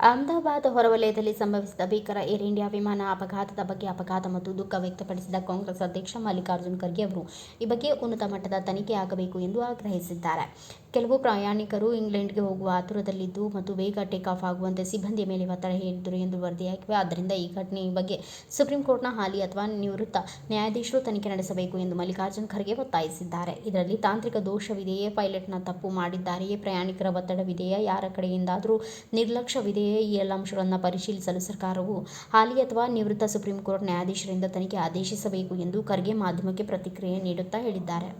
ಅಹಮದಾಬಾದ್ ಹೊರವಲಯದಲ್ಲಿ ಸಂಭವಿಸಿದ ಭೀಕರ ಏರ್ ಇಂಡಿಯಾ ವಿಮಾನ ಅಪಘಾತದ ಬಗ್ಗೆ ಅಪಘಾತ ಮತ್ತು ದುಃಖ ವ್ಯಕ್ತಪಡಿಸಿದ ಕಾಂಗ್ರೆಸ್ ಅಧ್ಯಕ್ಷ ಮಲ್ಲಿಕಾರ್ಜುನ್ ಖರ್ಗೆ ಅವರು ಈ ಬಗ್ಗೆ ಉನ್ನತ ಮಟ್ಟದ ತನಿಖೆ ಆಗಬೇಕು ಎಂದು ಆಗ್ರಹಿಸಿದ್ದಾರೆ. ಕೆಲವು ಪ್ರಯಾಣಿಕರು ಇಂಗ್ಲೆಂಡ್ಗೆ ಹೋಗುವ ಆತುರದಲ್ಲಿದ್ದು ಮತ್ತು ಬೇಗ ಟೇಕ್ ಆಫ್ ಆಗುವಂತೆ ಸಿಬ್ಬಂದಿಯ ಮೇಲೆ ಒತ್ತಡ ಹೇರಿದ್ದರು ಎಂದು ವರದಿಯಾಗಿವೆ. ಆದ್ದರಿಂದ ಈ ಘಟನೆಯ ಬಗ್ಗೆ ಸುಪ್ರೀಂ ಕೋರ್ಟ್ನ ಹಾಲಿ ಅಥವಾ ನಿವೃತ್ತ ನ್ಯಾಯಾಧೀಶರು ತನಿಖೆ ನಡೆಸಬೇಕು ಎಂದು ಮಲ್ಲಿಕಾರ್ಜುನ್ ಖರ್ಗೆ ಒತ್ತಾಯಿಸಿದ್ದಾರೆ. ಇದರಲ್ಲಿ ತಾಂತ್ರಿಕ ದೋಷವಿದೆಯೇ, ಪೈಲಟ್ನ ತಪ್ಪು ಮಾಡಿದ್ದಾರೆಯೇ, ಪ್ರಯಾಣಿಕರ ಒತ್ತಡವಿದೆಯೇ, ಯಾರ ಕಡೆಯಿಂದಾದರೂ ನಿರ್ಲಕ್ಷ್ಯವಿದೆಯೇ ಈ ಎಲ್ಲ ಅಂಶಗಳನ್ನು ಪರಿಶೀಲಿಸಲು ಸರ್ಕಾರವು ಹಾಲಿ ಅಥವಾ ನಿವೃತ್ತ ಸುಪ್ರೀಂ ಕೋರ್ಟ್ ನ್ಯಾಯಾಧೀಶರಿಂದ ತನಿಖೆ ಆದೇಶಿಸಬೇಕು ಎಂದು ಖರ್ಗೆ ಮಾಧ್ಯಮಕ್ಕೆ ಪ್ರತಿಕ್ರಿಯೆ ನೀಡುತ್ತಾ ಹೇಳಿದ್ದಾರೆ.